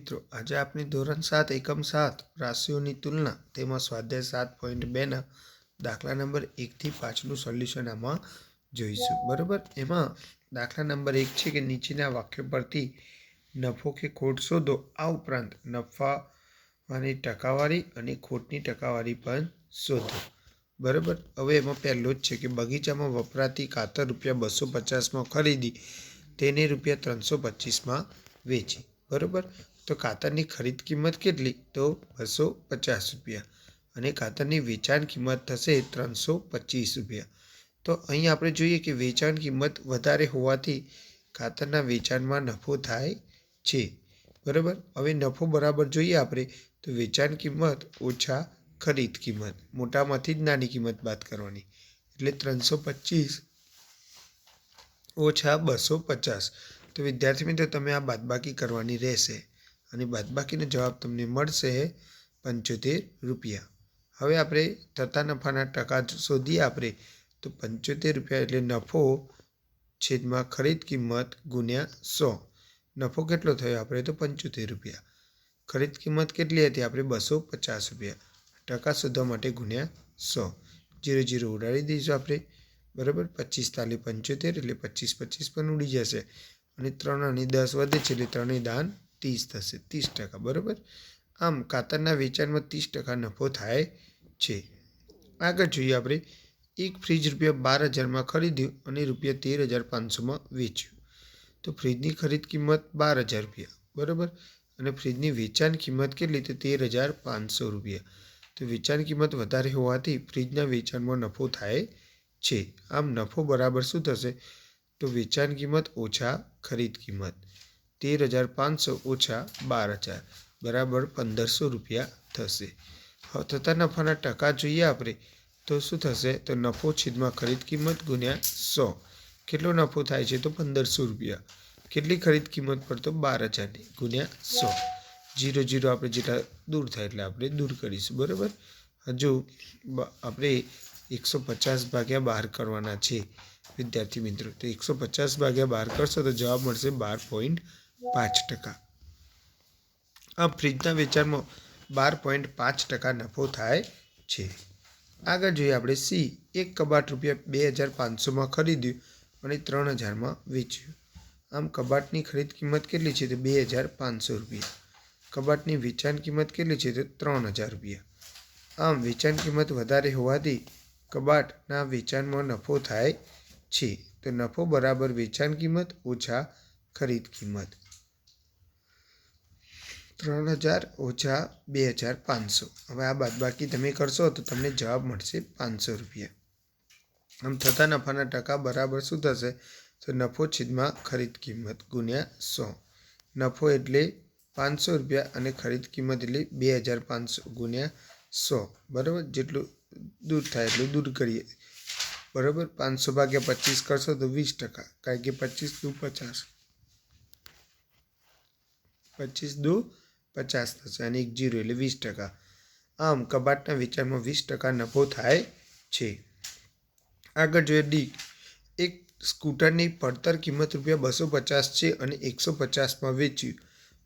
મિત્રો, આજે આપની ધોરણ સાત, એકમ સાત રાશિઓની તુલના તેમાં સ્વાધ્યાય સાત પોઈન્ટ બેના દાખલા નંબર એકથી પાંચનું સોલ્યુશન આમાં જોઈશું. બરાબર? એમાં દાખલા નંબર એક છે કે નીચેના વાક્યો પરથી નફો કે ખોટ શોધો, આ ઉપરાંત નફાની ટકાવારી અને ખોટની ટકાવારી પણ શોધો. બરાબર? હવે એમાં પહેલો જ છે કે બગીચામાં વપરાતી કાતર રૂપિયા બસો પચાસમાં ખરીદી, તેને રૂપિયા ત્રણસો પચીસમાં વેચી. બરાબર? તો ખાતરની ખરીદ કિંમત કેટલી? તો બસો પચાસ રૂપિયા. અને ખાતરની વેચાણ કિંમત થશે ત્રણસો પચીસ રૂપિયા. તો અહીં આપણે જોઈએ કે વેચાણ કિંમત વધારે હોવાથી ખાતરના વેચાણમાં નફો થાય છે. બરાબર? હવે નફો બરાબર જોઈએ આપણે, તો વેચાણ કિંમત ઓછા ખરીદ કિંમત. મોટામાંથી જ નાની કિંમત બાદ કરવાની. એટલે ત્રણસો પચીસ ઓછા બસો પચાસ. તો વિદ્યાર્થી મિત્રો, તમે આ બાદબાકી કરવાની રહેશે. અને બાદબાકીનો જવાબ તમને મળશે પંચોતેર રૂપિયા. હવે આપણે થતા નફાના ટકા શોધીએ આપણે. તો પંચોતેર રૂપિયા એટલે નફો છેદમાં ખરીદ કિંમત ગુણ્યા સો. નફો કેટલો થયો આપણે તો પંચોતેર રૂપિયા. ખરીદ કિંમત કેટલી હતી આપણે બસો પચાસ રૂપિયા. ટકા શોધવા માટે ગુણ્યા સો. જીરો જીરો ઉડાડી દઈશું આપણે. બરાબર? પચીસ તાલી પંચોતેર એટલે પચીસ પચીસ પણ ઉડી જશે. અને ત્રણ અને દસ વધે છે એટલે ત્રણેય દાન ત્રીસ થશે, ત્રીસ ટકા, બરાબર? આમ કાતરના વેચાણમાં ત્રીસ ટકા નફો થાય છે. આગળ જોઈએ આપણે, એક ફ્રીજ રૂપિયા બાર હજારમાં ખરીદ્યું અને રૂપિયા તેર હજાર પાંચસોમાં વેચ્યું. તો ફ્રીજની ખરીદ કિંમત બાર હજાર રૂપિયા, બરાબર? અને ફ્રીજની વેચાણ કિંમત કેટલી? તો તેર હજાર પાંચસો રૂપિયા. તો વેચાણ કિંમત વધારે હોવાથી ફ્રીજના વેચાણમાં નફો થાય છે. આમ નફો બરાબર શું થશે? તો વેચાણ કિંમત ઓછા ખરીદ કિંમત. તેર હજાર પાંચસો ઓછા બાર હજાર, બરાબર પંદરસો રૂપિયા થશે. હવે થતા નફાના ટકા જોઈએ આપણે, તો શું થશે? તો નફો છેદમાં ખરીદ કિંમત ગુણ્યા સો. કેટલો નફો થાય છે? તો પંદરસો રૂપિયા. કેટલી ખરીદ કિંમત પર? તો બાર હજારની ગુણ્યા સો. જીરો જીરો આપણે જેટલા દૂર થાય એટલે આપણે દૂર કરીશું, બરાબર? હજુ આપણે એકસો પચાસ ભાગ્યા બહાર કરવાના છે. વિદ્યાર્થી મિત્રો, તો એકસો પચાસ ભાગ્યા બહાર કરશો તો જવાબ મળશે બાર પોઈન્ટ પાંચ ટકા. આ ફ્રીજના વેચાણમાં બાર પોઈન્ટ પાંચ ટકા નફો થાય છે. આગળ જોઈએ આપણે સી, એક કબાટ રૂપિયા બે હજાર પાંચસોમાં ખરીદ્યું અને ત્રણ હજારમાં વેચ્યું. આમ કબાટની ખરીદ કિંમત કેટલી છે તો બે હજાર પાંચસો રૂપિયા. કબાટની વેચાણ કિંમત કેટલી છે તો ત્રણ હજાર રૂપિયા. આમ વેચાણ કિંમત વધારે હોવાથી કબાટના વેચાણમાં નફો થાય છે. તો નફો બરાબર વેચાણ કિંમત ઓછા ખરીદ કિંમત. ત્રણ હજાર ઓછા બે હજાર પાંચસો. હવે આ બાદબાકી તમે કરશો તો તમને જવાબ મળશે પાંચસો રૂપિયા. આમ થતા નફાના ટકા બરાબર શું થશે? તો નફો છેદમાં ખરીદ કિંમત ગુણ્યા સો. નફો એટલે પાંચસો રૂપિયા અને ખરીદ કિંમત એટલે બે હજાર પાંચસો ગુણ્યા સો. બરાબર? જેટલું દૂર થાય એટલું દૂર કરીએ. બરાબર? પાંચસો ભાગ્યા પચીસ કરશો તો વીસ ટકા. કારણ કે પચીસ દુ પચાસ. પચીસ દુ પચાસ થશે અને એક જીરો એટલે વીસ ટકા. આમ કબાટના વેચાણમાં વીસ ટકા નફો થાય છે. આગળ જોઈએ ડી. એક સ્કૂટરની પડતર કિંમત રૂપિયા બસો પચાસ છે અને એકસો પચાસમાં વેચ્યું.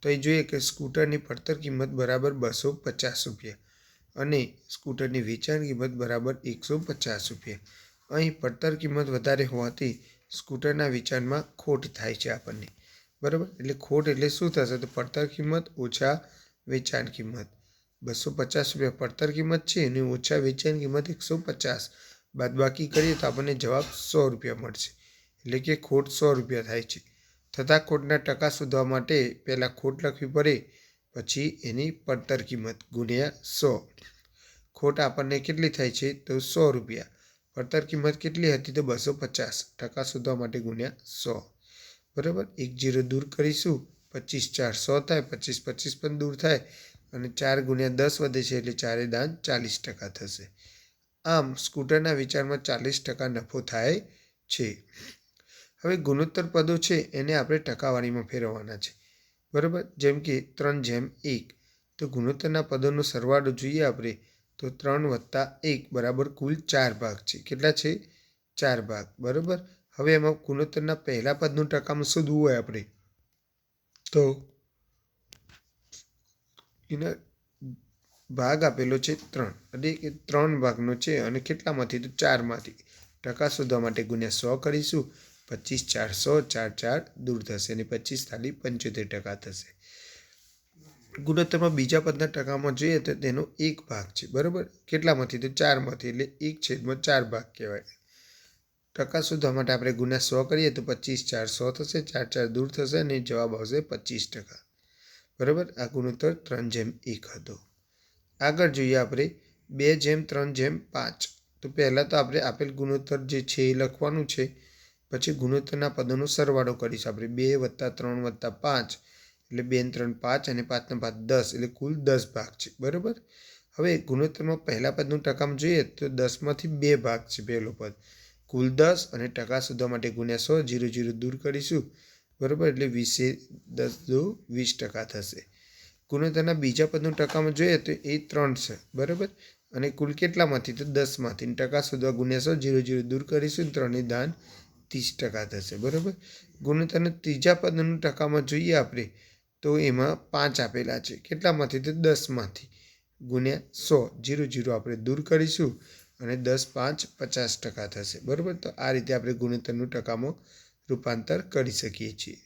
તો એ જોઈએ કે સ્કૂટરની પડતર કિંમત બરાબર બસો પચાસ રૂપિયા અને સ્કૂટરની વેચાણ કિંમત બરાબર એકસો પચાસ રૂપિયા. અહીં પડતર કિંમત વધારે હોવાથી સ્કૂટરના વેચાણમાં ખોટ થાય છે આપણને. બરાબર? એટલે ખોટ એટલે શું થશે? તો પડતર કિંમત ઓછા વેચાણ કિંમત. બસો પચાસ રૂપિયા પડતર કિંમત છે અને ઓછા વેચાણ કિંમત એકસો પચાસ બાદબાકી કરીએ તો આપણને જવાબ સો રૂપિયા મળશે. એટલે કે ખોટ સો રૂપિયા થાય છે. થતાં ખોટના ટકા શોધવા માટે પહેલાં ખોટ લખવી પડે, પછી એની પડતર કિંમત ગુણ્યા સો. ખોટ આપણને કેટલી થાય છે? તો સો રૂપિયા. પડતર કિંમત કેટલી હતી? તો બસો પચાસ ટકા શોધવા માટે ગુણ્યા સો. બરાબર? એક જીરો દૂર કરીશું, પચીસ ચાર સો થાય, પચીસ પચીસ પણ દૂર થાય, અને ચાર ગુણ્યા દસ વધે છે એટલે ચારે દાન ચાલીસ ટકા થશે. આમ સ્કૂટરના વિચારમાં ચાલીસ ટકા નફો થાય છે. હવે ગુણોત્તર પદો છે, એને આપણે ટકાવારીમાં ફેરવવાના છે. બરાબર? જેમ કે ત્રણ જેમ એક. તો ગુણોત્તરના પદોનો સરવાળો જોઈએ આપણે, તો ત્રણ વત્તા એક બરાબર કુલ ચાર ભાગ છે. કેટલા છે? ચાર ભાગ. બરાબર? હવે એમાં ગુણોત્તરના પહેલા પદનું ટકામાં શોધવું હોય આપણે? તો એના ભાગ આપેલો છે ત્રણ. એટલે કે ત્રણ ભાગનો છે અને કેટલામાંથી? તો ચારમાંથી. ટકા શોધવા માટે ગુણ્યા સો કરીશું. પચીસ ચારસો ચાર ચાર દૂર થશે અને પચીસ થાલી પંચોતેર ટકા થશે. ગુણોત્તરમાં બીજા પદના ટકામાં જોઈએ તો તેનો એક ભાગ છે. બરાબર? કેટલામાંથી? તો ચારમાંથી. એટલે એક છેદમાં ચાર ભાગ કહેવાય. ટકા શોધવા માટે આપણે ગુના સો કરીએ તો પચીસ ચાર સો થશે, ચાર ચાર દૂર થશે અને જવાબ આવશે પચીસ ટકા. બરાબર? આ ગુણોત્તર ત્રણ જેમ એક હતો. આગળ જોઈએ આપણે બે જેમ ત્રણ જેમ પાંચ. તો પહેલાં તો આપણે આપેલ ગુણોત્તર જે છે એ લખવાનું છે. પછી ગુણોત્તરના પદોનો સરવાળો કરીશું આપણે. બે વત્તા ત્રણ વત્તા પાંચ એટલે બે ત્રણ પાંચ અને પાંચના પાંચ દસ એટલે કુલ દસ ભાગ છે. બરાબર? હવે ગુણોત્તરમાં પહેલા પદનું ટકામાં જોઈએ તો દસમાંથી બે ભાગ છે પહેલો પદ. કુલ દસ અને ટકા શોધવા માટે ગુણ્યા સો, જીરો જીરો દૂર કરીશું. બરાબર? એટલે વીસે દસ દો વીસ ટકા થશે. ગુણોત્તરના બીજા પદનું ટકામાં જોઈએ તો એ ત્રણ છે. બરાબર? અને કુલ કેટલામાંથી? તો દસમાંથી. ટકા શોધવા ગુણ્યા સો, જીરો જીરો દૂર કરીશું ત્રણની દાન ત્રીસ ટકા થશે. બરાબર? ગુણોત્તરના ત્રીજા પદનું ટકામાં જોઈએ આપણે તો એમાં પાંચ આપેલા છે. કેટલામાંથી? તો દસમાંથી. ગુણ્યા સો, જીરો જીરો આપણે દૂર કરીશું. અને દસ, પાંચ, પચાસ ટકા થશે. બરાબર? તો આ રીતે આપણે ગુણોત્તરનું ટકામાં રૂપાંતર કરી શકીએ છીએ.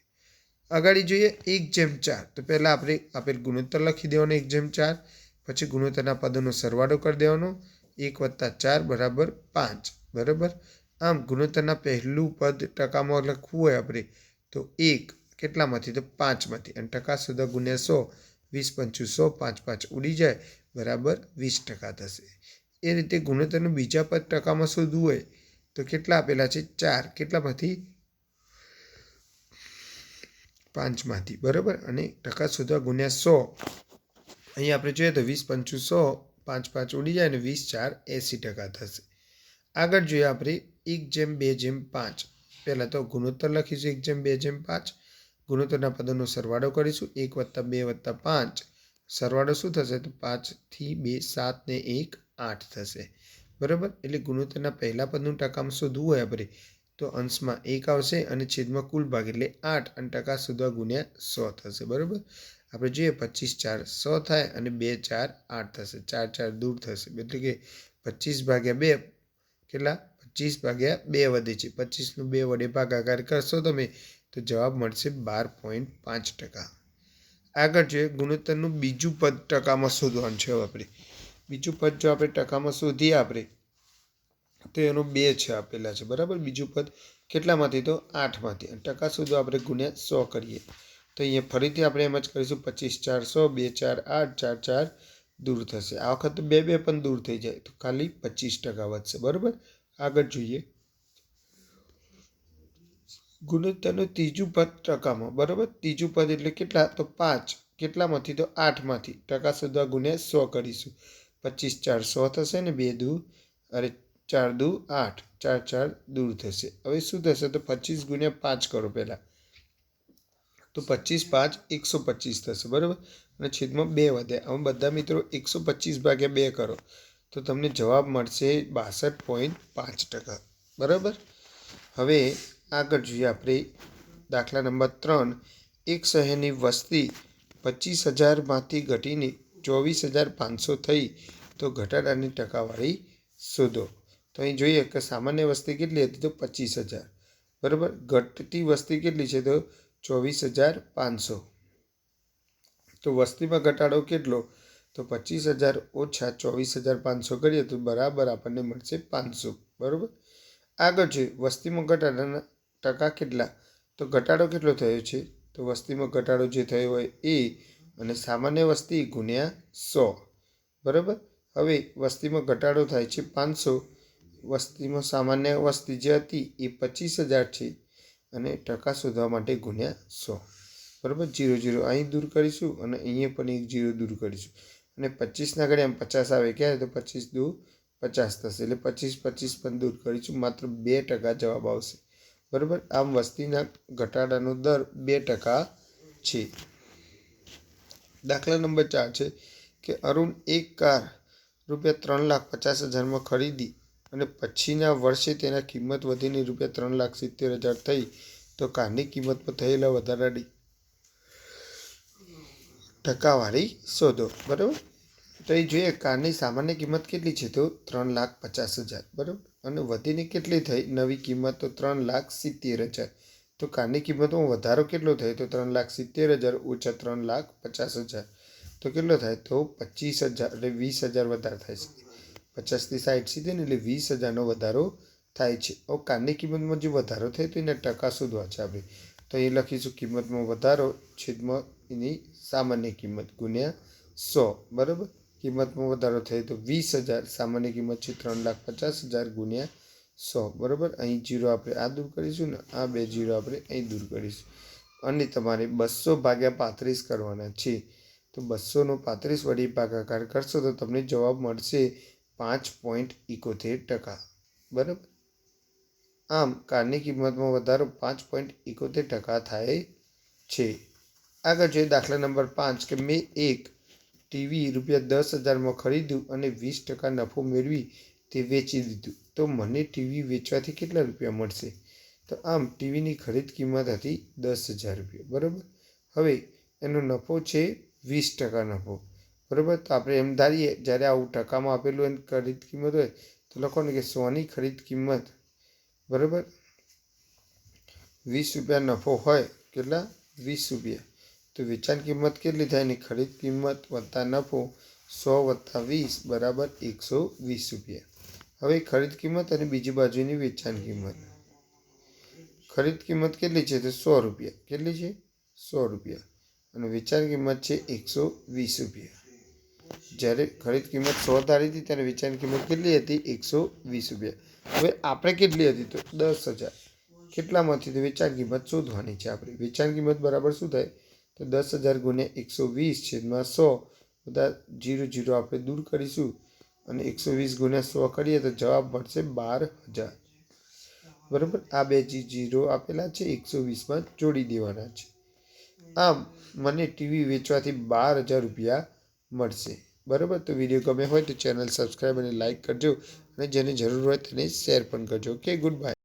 આગળ જોઈએ એક જેમ ચાર. તો પહેલાં આપણે આપેલ ગુણોત્તર લખી દેવાનો એક જેમ ચાર, પછી ગુણોત્તરના પદોનો સરવાળો કરી દેવાનો. એક વત્તા ચાર બરાબર પાંચ. બરાબર? આમ ગુણોત્તરના પહેલું પદ ટકામાં લખવું હોય આપણે, તો એક કેટલામાંથી? તો પાંચમાંથી. અને ટકા સુધા ગુણ્યા સો, વીસ પંચું સો, પાંચ પાંચ ઉડી જાય, બરાબર વીસ ટકા થશે. એ રીતે ગુણોત્તરનું બીજા પદ ટકામાં શોધવું હોય, તો કેટલા આપેલા છે? ચાર. કેટલામાંથી? પાંચમાંથી. બરાબર? અને ટકા શોધવા ગુણ્યા સો. અહીં આપણે જોઈએ તો વીસ પંચું સો, પાંચ પાંચ ઉડી જાય અને વીસ ચાર એંસી ટકા થશે. આગળ જોઈએ આપણે એક જેમ બે જેમ પાંચ. પહેલાં તો ગુણોત્તર લખીશું, એક જેમ બે જેમ પાંચ. ગુણોત્તરના પદોનો સરવાળો કરીશું. એક વત્તા બે વત્તા પાંચ. સરવાળો શું થશે? તો પાંચથી બે, સાત ને એક આઠ થશે. બરાબર? એટલે ગુણોત્તરના પહેલા પદનું ટકામાં શોધવું હોય આપણે, તો અંશમાં એક આવશે અને છેદમાં કુલ ભાગ એટલે આઠ, અને ટકા શોધવા ગુણ્યા સો થશે. બરાબર? આપણે જોઈએ પચીસ ચાર સો થાય અને બે ચાર આઠ થશે. ચાર ચાર દૂર થશે. એટલે કે પચીસ ભાગ્યા બે, કેટલા? પચીસ ભાગ્યા બે વધે છે. પચીસનું બે વડે ભાગાકાર કરશો તમે, તો જવાબ મળશે બાર પોઈન્ટ પાંચ ટકા. આગળ જોઈએ ગુણોત્તરનું બીજું પદ ટકામાં શોધવાનું છે આપણે. બીજું પદ જો આપણે ટકામાં શોધીએ આપણે, તો એનું બે છે આપેલા છે, બરાબર? બીજું પદ કેટલામાંથી? તો આઠમાંથી. અને ટકા શોધવા આપણે ગુણ્યા સો કરીએ. તો અહીંયા ફરીથી આપણે એમ જ કરીશું, પચીસ ચાર સો, બે ચાર આઠ, ચાર ચાર દૂર થશે. આ વખત બે બે પણ દૂર થઈ જાય, તો ખાલી પચીસ ટકા વધશે, બરાબર? આગળ જોઈએ. ગુણોત્તરનું ત્રીજું પદ ટકામાં, બરાબર? ત્રીજું પદ એટલે કેટલા? તો પાંચ. કેટલામાંથી? તો આઠમાંથી. ટકા શોધવા ગુણ્યા સો કરીશું. પચીસ ચાર સો થશે ને બે દુ અરે ચાર દુ આઠ, ચાર ચાર દૂર થશે. હવે શું થશે તો પચીસ ગુણ્યા પાંચ કરો પહેલાં. તો પચીસ પાંચ એકસો પચીસ થશે, બરાબર? અને છેદમાં બે વધે. હવે બધા મિત્રો એકસો પચીસ ભાગ્યા બે કરો. તો તમને જવાબ મળશે બાસઠ પોઈન્ટ પાંચ ટકા. બરાબર? હવે આગળ જોઈએ આપણે દાખલા નંબર ત્રણ. એક શહેરની વસ્તી પચીસ હજારમાંથી ઘટીને ચોવીસ હજાર પાંચસો થઈ, તો ઘટાડાની ટકાવારી શોધો. તો અહીં જોઈએ કે સામાન્ય વસ્તી કેટલી હતી? તો પચીસ હજાર. બરાબર? ઘટતી વસ્તી કેટલી છે? તો ચોવીસ હજાર પાંચસો. તો વસ્તીમાં ઘટાડો કેટલો? તો પચીસ હજાર ઓછા ચોવીસ હજાર પાંચસો કરીએ તો બરાબર આપણને મળશે પાંચસો. બરાબર? આગળ છે વસ્તીમાં ઘટાડાના ટકા કેટલા? તો ઘટાડો કેટલો થયો છે? તો વસ્તીમાં ઘટાડો જે થયો હોય એ અને સામાન્ય વસ્તી ગુણ્યા સો. બરાબર? હવે વસ્તીમાં ઘટાડો થાય છે પાંચસો. વસ્તીમાં સામાન્ય વસ્તી જે હતી એ પચીસ હજાર છે અને ટકા શોધવા માટે ગુણ્યા સો. બરાબર? જીરો જીરો અહીં દૂર કરીશું અને અહીંયા પણ એક જીરો દૂર કરીશું. અને પચીસના ઘડે આમ પચાસ આવે ક્યારે? તો પચીસ દૂર પચાસ થશે. એટલે પચીસ પચીસ પણ દૂર કરીશું. માત્ર બે ટકા જવાબ આવશે. બરાબર? આમ વસ્તીના ઘટાડાનો દર બે ટકા છે. દાખલા નંબર ચાર છે કે અરુણ એક કાર રૂપિયા ત્રણ લાખ પચાસ હજારમાં ખરીદી અને પછીના વર્ષે તેના કિંમત વધીને રૂપિયા ત્રણ લાખ સિત્તેર હજાર થઈ, તો કારની કિંમતમાં થયેલા વધારાની ટકાવારી શોધો, બરાબર? તો એ જોઈએ કારની સામાન્ય કિંમત કેટલી છે? તો ત્રણ લાખ પચાસ હજાર, બરાબર? અને વધીને કેટલી થઈ? નવી કિંમત તો ત્રણ લાખ સિત્તેર હજાર. તો કારની કિંમતમાં વધારો કેટલો થાય? તો ત્રણ લાખ સિત્તેર હજાર ઓછા ત્રણ લાખ પચાસ હજાર. તો કેટલો થાય? તો પચીસ હજાર એટલે વીસ હજાર વધારે થાય છે. પચાસથી સાઠ સીધે ને એટલે વીસ હજારનો વધારો થાય છે. ઓ, કારની કિંમતમાં જે વધારો થાય તો એના ટકા શોધવા છે આપણે. તો એ લખીશું કિંમતમાં વધારો છેદમાં એની સામાન્ય કિંમત ગુણ્યા સો. બરાબર? કિંમતમાં વધારો થયો તો વીસ હજાર સામાન્ય કિંમત છે ત્રણ લાખ પચાસ હજાર ગુણ્યા સો, બરાબર? અહીં જીરો આપણે આ દૂર કરીશું ને આ બે જીરો આપણે અહીં દૂર કરીશું. અને તમારે બસો ભાગ્યા પાંત્રીસ કરવાના છે. તો બસોનો પાંત્રીસ વડી ભાગાકાર કરશો તો તમને જવાબ મળશે પાંચ પોઈન્ટ ઇકોતેર ટકા. બરાબર? આમ, કારની કિંમતમાં વધારો પાંચ પોઈન્ટ ઇકોતેર ટકા થાય છે. આગળ જોઈએ દાખલા નંબર પાંચ કે મેં એક ટીવી રૂપિયા દસ હજારમાં ખરીદ્યું અને વીસ ટકા નફો મેળવી તે વેચી દીધું. તો મને ટીવી વેચવાથી કેટલા રૂપિયા મળશે? તો આમ ટીવીની ખરીદ કિંમત હતી દસ હજાર રૂપિયા, બરાબર? હવે એનો નફો છે વીસ ટકા નફો, બરાબર? તો આપણે એમ ધારીએ, જ્યારે આવું ટકામાં આપેલું એની ખરીદ કિંમત હોય, તો લખો ને કે સોની ખરીદ કિંમત, બરાબર? વીસ રૂપિયા નફો હોય, કેટલા? વીસ રૂપિયા. તો વેચાણ કિંમત કેટલી થાય એની ખરીદ કિંમત વત્તા નફો સો વત્તા વીસ બરાબર એકસો વીસ રૂપિયા. હવે ખરીદ કિંમત અને બીજી બાજુની વેચાણ કિંમત. ખરીદ કિંમત કેટલી છે? તો સો રૂપિયા. કેટલી છે? સો રૂપિયા. અને વેચાણ કિંમત છે એકસો વીસ રૂપિયા. જ્યારે ખરીદ કિંમત સો તારી હતી, ત્યારે વેચાણ કિંમત કેટલી હતી? એકસો વીસ રૂપિયા. હવે આપણે કેટલી હતી? તો દસ હજાર. કેટલામાંથી? તો વેચાણ કિંમત શોધવાની છે આપણે. વેચાણ કિંમત બરાબર શું થાય? તો દસ હજાર ગુણ્યા એકસો વીસ છેદમાં સો. બધા જીરો જીરો આપણે દૂર કરીશું. અને એકસો વીસ ગુણ્યા સો કરીએ તો જવાબ મળશે બાર હજાર. બરાબર? આ બે જે જીરો આપેલા છે, એકસો વીસમાં જોડી દેવાના છે. આમ, મને ટીવી વેચવાથી બાર હજાર રૂપિયા મળશે. બરાબર? તો વીડિયો ગમે હોય તો ચેનલ સબસ્ક્રાઈબ અને લાઇક કરજો અને જેને જરૂર હોય તેને શેર પણ કરજો. Okay good bye